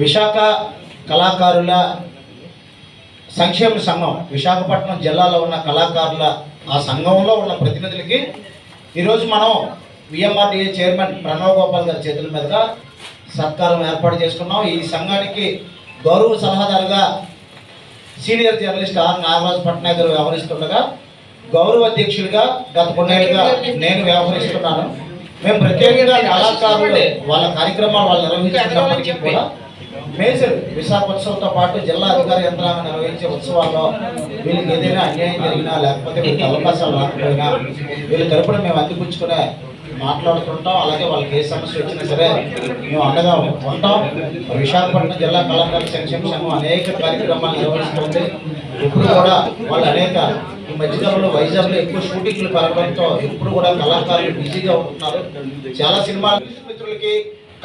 విశాఖ కళాకారుల సంక్షేమ సంఘం విశాఖపట్నం జిల్లాలో ఉన్న కళాకారుల ఆ సంఘంలో ఉన్న ప్రతినిధులకి ఈరోజు మనం విఎంఆర్డిఏ చైర్మన్ ప్రణవ్ గోపాల్ గారి చేతుల మీదుగా సత్కారం ఏర్పాటు చేసుకున్నాం. ఈ సంఘానికి గౌరవ సలహాదారుగా senior journalist R Nagaraj Patnaik garu వ్యవహరిస్తుండగా గౌరవ అధ్యక్షుడిగా గత కొన్నేళ్ళుగా నేను వ్యవహరిస్తున్నాను. మేము ప్రత్యేకంగా కళాకారులు వాళ్ళ కార్యక్రమాలు వాళ్ళు నిర్వహించినప్పటికీ కూడా మేజర్ విశాఖ ఉత్సవంతో పాటు జిల్లా అధికార యంత్రాంగం నిర్వహించే ఉత్సవాల్లో వీళ్ళకి ఏదైనా అన్యాయం జరిగినా లేకపోతే వీళ్ళకి అవకాశాలు రాకపోయినా వీళ్ళ తరపున మేము అందిపుచ్చుకునే మాట్లాడుతుంటాం. అలాగే వాళ్ళకి ఏ సమస్య వచ్చినా సరే మేము అండగా ఉంటాం. విశాఖపట్నం జిల్లా కళాకారుల సంక్షేమ సంఘం అనేక కార్యక్రమాలు నిర్వహిస్తుంది. ఇప్పుడు కూడా వాళ్ళు అనేక ఈ మధ్యకాలంలో వైజాగ్లో ఎక్కువ షూటింగ్లు పెరగడంతో ఇప్పుడు కూడా కళాకారులు బిజీగా ఉంటున్నారు. చాలా సినిమాలు మిత్రులకి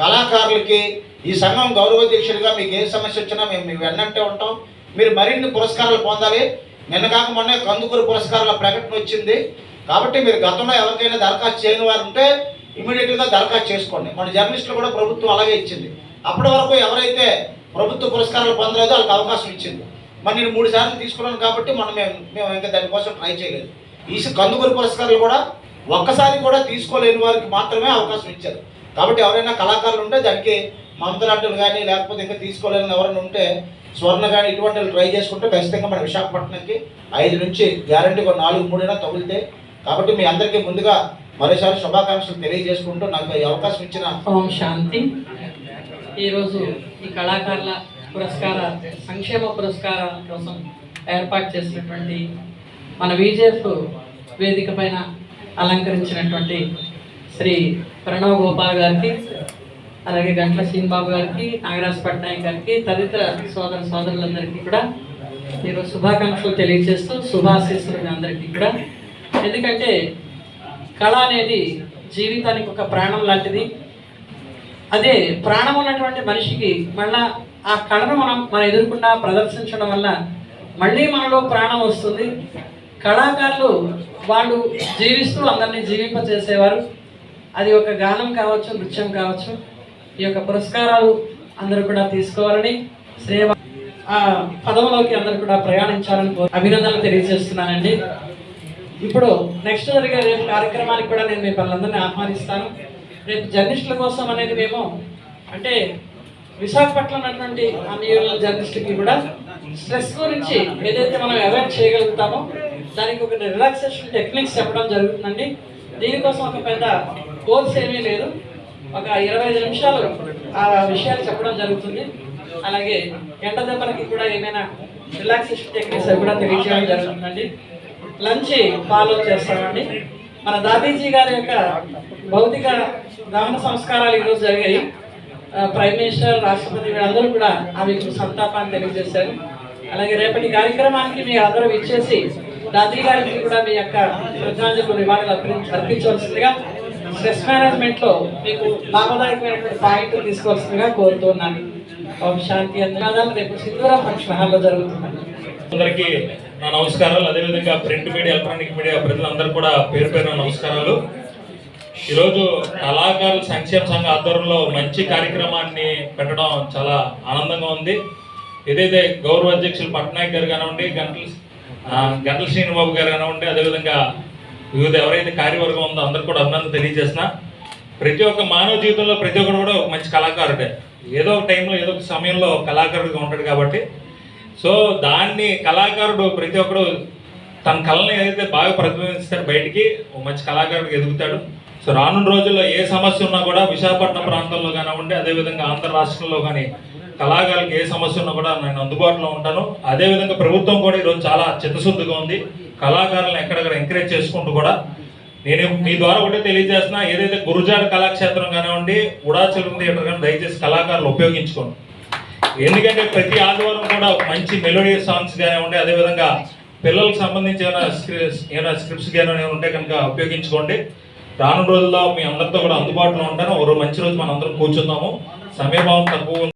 కళాకారులకి ఈ సంఘం గౌరవాధ్యక్షుడిగా మీకు ఏ సమస్య వచ్చినా మేము మీ వెన్నంటే ఉంటాం. మీరు మరిన్ని పురస్కారాలు పొందాలి. నిన్న కాక మొన్న కందుకూరు పురస్కారాల ప్రకటన వచ్చింది. కాబట్టి మీరు గతంలో ఎవరికైనా దరఖాస్తు చేయని వారు ఉంటే ఇమీడియట్గా దరఖాస్తు చేసుకోండి. మన జర్నలిస్టులు కూడా ప్రభుత్వం అలాగే ఇచ్చింది. అప్పటి వరకు ఎవరైతే ప్రభుత్వ పురస్కారాలు పొందలేదో వాళ్ళకి అవకాశం ఇచ్చింది. మరి నేను మూడు సార్లు తీసుకున్నాను కాబట్టి మనం మేము మేము ఇంకా దానికోసం ట్రై చేయలేదు. ఈ కందుకూరు పురస్కారాలు కూడా ఒక్కసారి కూడా తీసుకోలేని వారికి మాత్రమే అవకాశం ఇచ్చారు. కాబట్టి ఎవరైనా కళాకారులు ఉంటే దానికి మమతనాటులు కానీ లేకపోతే ఇంకా తీసుకోలేని ఎవరైనా ఉంటే స్వర్ణ కానీ ఇటువంటి ట్రై చేసుకుంటే ఖచ్చితంగా మన విశాఖపట్నంకి ఐదు నుంచి గ్యారంటీగా నాలుగు మూడైనా తగులుతాయి. కాబట్టి మీ అందరికీ ముందుగా మరోసారి శుభాకాంక్షలు తెలియజేసుకుంటూ నాకు ఈ అవకాశం ఇచ్చిన ఓం శాంతి. ఈరోజు ఈ కళాకారుల పురస్కార సంక్షేమ పురస్కారాల కోసం ఏర్పాటు చేసినటువంటి మన విజేఎఫ్ వేదిక పైన అలంకరించినటువంటి శ్రీ ప్రణవ్ గోపాల్ గారికి అలాగే గంట్ల శ్రీనిబాబు గారికి నాగరాజ్ పట్నాయక్ గారికి తదితర సోదర సోదరులందరికీ కూడా మీరు శుభాకాంక్షలు తెలియజేస్తూ శుభాశీస్సులు మీ అందరికీ కూడా. ఎందుకంటే కళ అనేది జీవితానికి ఒక ప్రాణం లాంటిది. అదే ప్రాణం ఉన్నటువంటి మనిషికి మళ్ళా ఆ కళను మనం మనం ఎదుర్కొన్నా ప్రదర్శించడం వల్ల మళ్ళీ మనలో ప్రాణం వస్తుంది. కళాకారులు వాళ్ళు జీవిస్తూ అందరినీ జీవింపచేసేవారు. అది ఒక గానం కావచ్చు నృత్యం కావచ్చు ఈ యొక్క పురస్కారాలు అందరూ కూడా తీసుకోవాలని శ్రేయ ఆ పదవిలోకి అందరూ కూడా ప్రయాణించాలని అభినందనలు తెలియజేస్తున్నానండి. ఇప్పుడు నెక్స్ట్ జరిగే రేపు కార్యక్రమానికి కూడా నేను మీ వాళ్ళందరినీ ఆహ్వానిస్తాను. రేపు జర్నలిస్టుల కోసం అనేది మేము అంటే విశాఖపట్నం ఉన్నటువంటి అన్ని జర్నలిస్టుకి కూడా స్ట్రెస్ గురించి ఏదైతే మనం అవాయిడ్ చేయగలుగుతామో దానికి ఒక రిలాక్సేషన్ టెక్నిక్స్ చెప్పడం జరుగుతుందండి. దీనికోసం ఒక పెద్ద కోర్స్ ఏమీ లేదు. ఒక ఇరవై ఐదు నిమిషాలు ఆ విషయాలు చెప్పడం జరుగుతుంది. అలాగే ఎండ దెబ్బలకి కూడా ఏమైనా రిలాక్సేషన్ టెక్నిక్స్ అవి కూడా తెలియజేయడం జరుగుతుందండి. లంచ్ ఫాలో చేస్తామండి. మన దాదీజీ గారి యొక్క భౌతిక దహన సంస్కారాలు ఈరోజు జరిగాయి. ప్రైమ్ మినిస్టర్ రాష్ట్రపతి వీళ్ళందరూ కూడా ఆమె సంతాపాన్ని తెలియజేశారు. అలాగే రేపటి కార్యక్రమానికి మీ అందరూ ఇచ్చేసి దాదీ గారికి కూడా మీ యొక్క శ్రద్ధాంజలి నివాళులు అర్పించవలసిందిగా స్ట్రెస్ మేనేజ్మెంట్లో మీకు లాభదాయకమైనటువంటి పాయింట్ తీసుకోవాల్సిందిగా కోరుతున్నాను. ఓం శాంతి ధన్యవాదాలు రేపు సింధూరం ఫంక్షన్ హాల్లో జరుగుతుందండి. అందరికీ నా నమస్కారాలు. అదేవిధంగా ప్రింట్ మీడియా ఎలక్ట్రానిక్ మీడియా ప్రజలందరూ కూడా పేరు పేరు నమస్కారాలు. ఈరోజు కళాకారుల సంక్షేమ సంఘ ఆధ్వర్యంలో మంచి కార్యక్రమాన్ని పెట్టడం చాలా ఆనందంగా ఉంది. ఏదైతే గౌరవ అధ్యక్షులు పట్నాయక్ గారు కానివ్వండి గంటల గంటల శ్రీనిబాబు గారు కానివ్వండి అదేవిధంగా వివిధ ఎవరైతే కార్యవర్గం ఉందో అందరు కూడా అభినందన తెలియజేసిన ప్రతి ఒక్క మానవ జీవితంలో ప్రతి ఒక్కరు కూడా ఒక మంచి కళాకారుడే. ఏదో ఒక టైంలో ఏదో ఒక సమయంలో కళాకారుడిగా ఉంటాడు కాబట్టి. సో దాన్ని కళాకారుడు ప్రతి ఒక్కడు తన కళని ఏదైతే బాగా ప్రతిబింబిస్తాడు బయటికి ఒక మంచి కళాకారుడికి ఎదుగుతాడు. సో రానున్న రోజుల్లో ఏ సమస్య ఉన్నా కూడా విశాఖపట్నం ప్రాంతంలో కానివ్వండి అదేవిధంగా ఆంధ్ర రాష్ట్రంలో కానీ కళాకారులకు ఏ సమస్య ఉన్నా కూడా నేను అందుబాటులో ఉంటాను. అదేవిధంగా ప్రభుత్వం కూడా ఈరోజు చాలా చిత్తశుద్ధిగా ఉంది. కళాకారులను ఎక్కడెక్కడ ఎంకరేజ్ చేసుకుంటూ కూడా నేను మీ ద్వారా ఒకటే తెలియజేస్తున్నా ఏదైతే గురుజాడ కళాక్షేత్రం కానివ్వండి ఉడాచలం థియేటర్ కానీ దయచేసి కళాకారులు ఉపయోగించుకోండి. ఎందుకంటే ప్రతి ఆదివారం కూడా మంచి మెలోడియస్ సాంగ్స్ కానివ్వండి అదేవిధంగా పిల్లలకు సంబంధించి ఏమైనా ఏమైనా స్క్రిప్ట్స్ కానీ ఉంటే కనుక ఉపయోగించుకోండి. రానున్న రోజుల్లో మీ అందరితో కూడా అందుబాటులో ఉంటాను. ఒక రోజు మంచి రోజు మనం అందరం కూర్చుందాము. సమయభావం తక్కువ